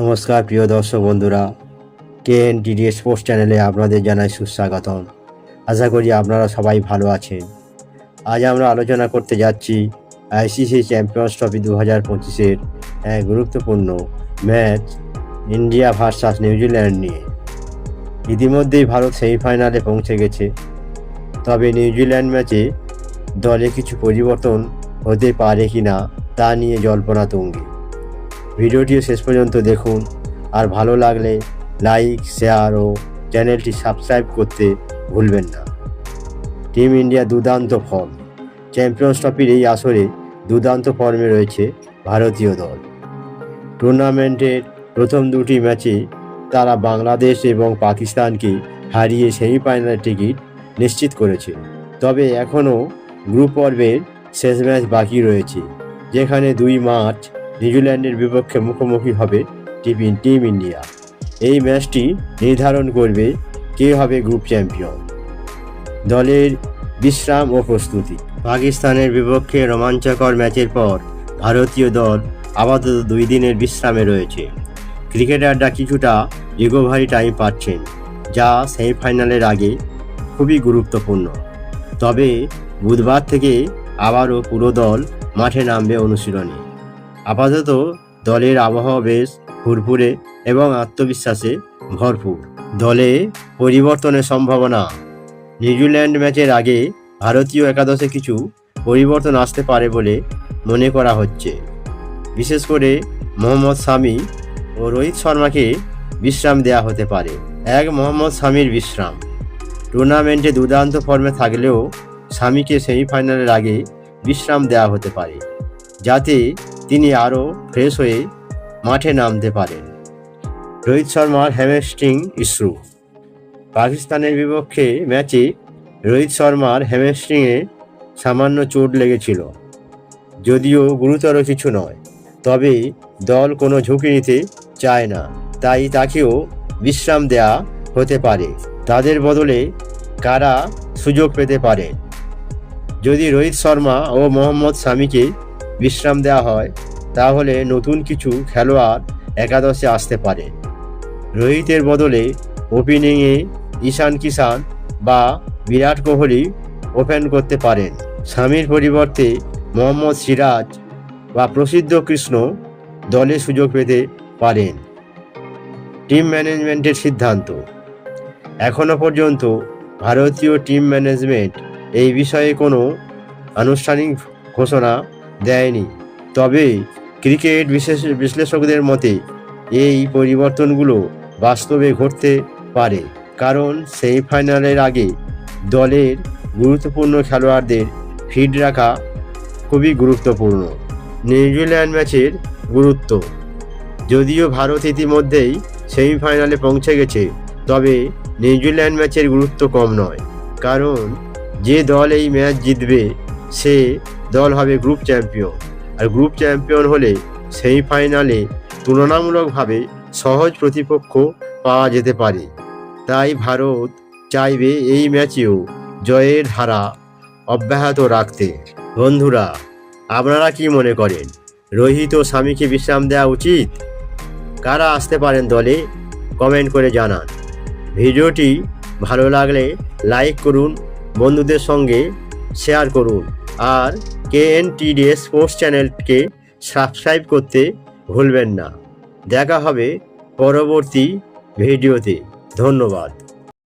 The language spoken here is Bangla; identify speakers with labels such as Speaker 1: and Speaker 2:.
Speaker 1: নমস্কার, প্রিয় দর্শক বন্ধুরা। কে এন টিডি স্পোর্টস চ্যানেলে আপনাদের জানাই সুস্বাগতম। আশা করি আপনারা সবাই ভালো আছেন। আজ আমরা আলোচনা করতে যাচ্ছি আইসিসি চ্যাম্পিয়ন্স ট্রফি দু হাজার পঁচিশের এক গুরুত্বপূর্ণ ম্যাচ ইন্ডিয়া ভার্সাস নিউজিল্যান্ড নিয়ে। ইতিমধ্যেই ভারত সেমিফাইনালে পৌঁছে গেছে। তবে নিউজিল্যান্ড ম্যাচে দলে কিছু পরিবর্তন হতে পারে কি না তা নিয়ে জল্পনা তুঙ্গে। ভিডিওটি শেষ পর্যন্ত দেখুন। আর ভালো লাগলে লাইক, শেয়ার ও চ্যানেলটি সাবস্ক্রাইব করতে ভুলবেন না। টিম ইন্ডিয়া দুর্দান্ত ফর্ম। চ্যাম্পিয়ন্স ট্রফির এই আসরে দুর্দান্ত ফর্মে রয়েছে ভারতীয় দল। টুর্নামেন্টের প্রথম দুটি ম্যাচে তারা বাংলাদেশ এবং পাকিস্তানকে হারিয়ে সেমিফাইনাল টিকিট নিশ্চিত করেছে। তবে এখনও গ্রুপ পর্বের শেষ ম্যাচ বাকি রয়েছে, যেখানে দুই মার্চ নিউজিল্যান্ডের বিপক্ষে মুখোমুখি হবে টিম টিম ইন্ডিয়া। এই ম্যাচটি নির্ধারণ করবে কে হবে গ্রুপ চ্যাম্পিয়ন। দলের বিশ্রাম ও প্রস্তুতি। পাকিস্তানের বিপক্ষে রোমাঞ্চকর ম্যাচের পর ভারতীয় দল আপাতত দুই দিনের বিশ্রামে রয়েছে। ক্রিকেটাররা কিছুটা রিকোভারি টাইম পাচ্ছেন, যা সেমিফাইনালের আগে খুবই গুরুত্বপূর্ণ। তবে বুধবার থেকে আবারও পুরো দল মাঠে নামবে অনুশীলনে। আপাতত দলের আবহাওয়া বেশ ফুরফুরে এবং আত্মবিশ্বাসে ভরপুর। দলে পরিবর্তনের সম্ভাবনা। নিউজিল্যান্ড ম্যাচের আগে ভারতীয় একাদশে কিছু পরিবর্তন আসতে পারে বলে মনে করা হচ্ছে। বিশেষ করে মোহাম্মদ শামি ও রোহিত শর্মাকে বিশ্রাম দেওয়া হতে পারে। এক মোহাম্মদ শামির বিশ্রাম। টুর্নামেন্টে দুর্দান্ত ফর্মে থাকলেও স্বামীকে সেমিফাইনালের আগে বিশ্রাম দেওয়া হতে পারে। যাতে তিনি আরও ফ্রেশ হয়ে মাঠে নামতে পারেন। রোহিত শর্মার হ্যামস্ট্রিং ইস্যু পাকিস্তানের বিপক্ষে ম্যাচে রোহিত শর্মার হ্যামস্ট্রিংয়ে সামান্য চোট লেগেছিল। যদিও গুরুতর কিছু নয়, তবে দল কোনো ঝুঁকি নিতে চায় না, তাই তাকেও বিশ্রাম দেয়া হতে পারে। তাদের বদলে কারা সুযোগ পেতে পারে? যদি রোহিত শর্মা ও মোহাম্মদ শামিকে বিশ্রাম দেওয়া হয়, তাহলে নতুন কিছু খেলোয়াড় একাদশে আসতে পারে। রোহিতের বদলে ওপেনিংয়ে ঈশান কিষান বা বিরাট কোহলি ওপেন করতে পারেন। স্বামীর পরিবর্তে মোহাম্মদ সিরাজ বা প্রসিদ্ধ কৃষ্ণ দলে সুযোগ পেতে পারেন। টিম ম্যানেজমেন্টের সিদ্ধান্ত। এখনও পর্যন্ত ভারতীয় টিম ম্যানেজমেন্ট এই বিষয়ে কোনো আনুষ্ঠানিক ঘোষণা দেয়নি। তবে ক্রিকেট বিশেষ বিশ্লেষকদের মতে এই পরিবর্তনগুলো বাস্তবে ঘটতে পারে, কারণ সেমিফাইনালের আগে দলের গুরুত্বপূর্ণ খেলোয়াড়দের ফিট রাখা খুবই গুরুত্বপূর্ণ। নিউজিল্যান্ড ম্যাচের গুরুত্ব। যদিও ভারত ইতিমধ্যেই সেমিফাইনালে পৌঁছে গেছে, তবে নিউজিল্যান্ড ম্যাচের গুরুত্ব কম নয়, কারণ যে দল এই ম্যাচ জিতবে সে দল হবে গ্রুপ চ্যাম্পিয়ন আর গ্রুপ চ্যাম্পিয়ন হলে সেমিফাইনালে তুলনামূলকভাবে সহজ প্রতিপক্ষ পাওয়া যেতে পারে। তাই ভারত চাইবে এই ম্যাচেও জয়ের ধারা অব্যাহত রাখতে। বন্ধুরা, আপনারা কি মনে করেন, রোহিত ও স্বামীকে বিশ্রাম দেওয়া উচিত? কারা আসতে পারেন দলে? কমেন্ট করে জানান। ভিডিওটি ভালো লাগলে লাইক করুন, বন্ধুদের সঙ্গে শেয়ার করুন। আর কে এন টি স্পোর্টস চ্যানেলকে সাবস্ক্রাইব করতে ভুলবেন না দেখা হবে পরবর্তী ভিডিওতে ধন্যবাদ